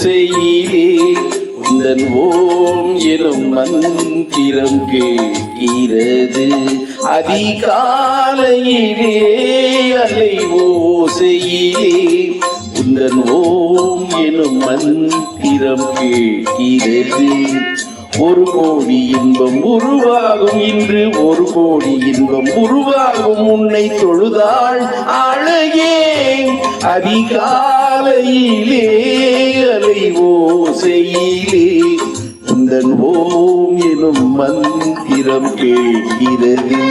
ஓசையிலே உந்தன் ஓம் எனும் மந்திரம் கேட்கிறது. அதிகாலையிலே அலை ஓசையிலே உந்தன் ஓம் எனும் மந்திரம் கேட்கிறது. ஒரு கோடி இன்பம் உருவாகும் இன்று ஒரு கோடி இன்பம் உருவாகும் உன்னை தொழுதாள் அழகே அதிகாலையிலே அலை ஓசையிலே உந்தன் ஓம் எனும் மந்திரம் கேட்கிறது.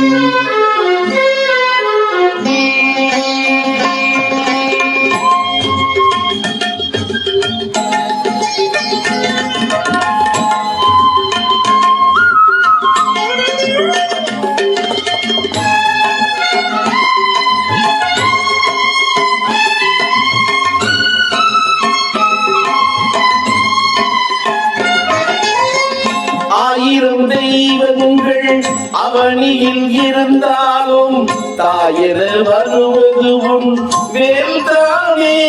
தெய்வங்கள் அவனியில் இருந்தாலும் தாயென வருவது உன் வேல்தானே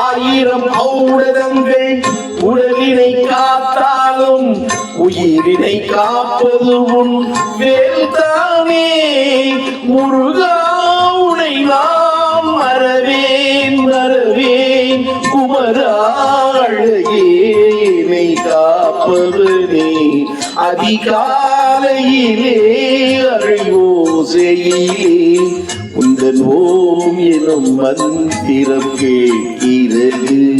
ஆயிரம் ஔடதங்கள் உடலினை காத்தாலும் உயிரினை காப்பது உன் வேல்தானே முருகா உனை நாம் மறவேன் மறவேன். குமரா காப்பது நீ. அதிகாலையிலே அழைவோசையிலே உந்தன் ஓம் எனும் மந்திரம் கேட்கிறது.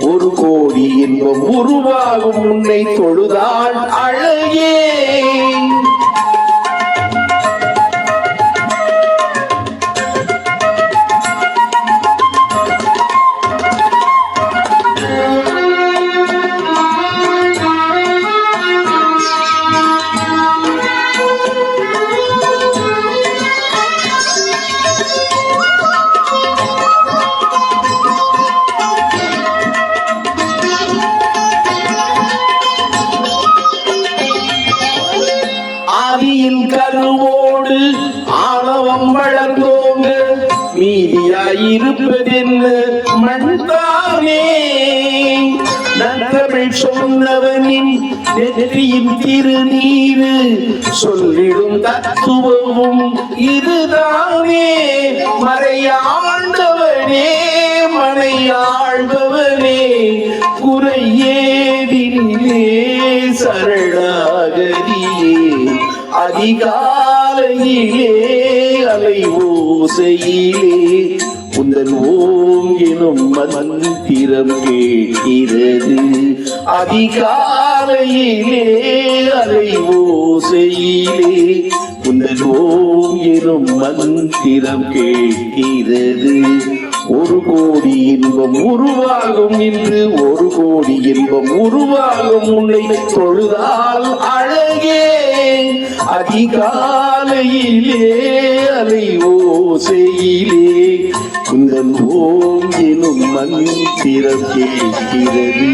ஒரு கோடி இன்பம் உருவாகும் உன்னை தொழுதான் அழகே. ஆதியில் கருவோடு ஆணவம் வளர்ந்தோங்க. மீதியாயிருப்பதென்ன மண்தானே நன்றமிழ் சொன்னவனின் நெற்றியின் திருநீரு சொல்லிடும் தத்துவமும் இதுதானே. மறையாண்டவனே மனையாழ்பவனே குறையேதினிலே சரணாகதியே அதிகாலையிலே அலை ஓசையிலே உந்தன் ஓம் எனும் மந்திரம் கேட்கிறது. அதிகாலையிலே அலை ஓசையிலே உந்தன் ஓம் எனும் மந்திரம் கேட்கிறது. ஒரு கோடி இன்பம் உருவாகும் இன்று ஒரு கோடி இன்பம் உருவாகும் உன்னை தொழுதால் அழகே. அதிகாலையிலே அலை ஓசையிலே குந்தன் ஓம் எனும் மந்திரம் கேட்கிறது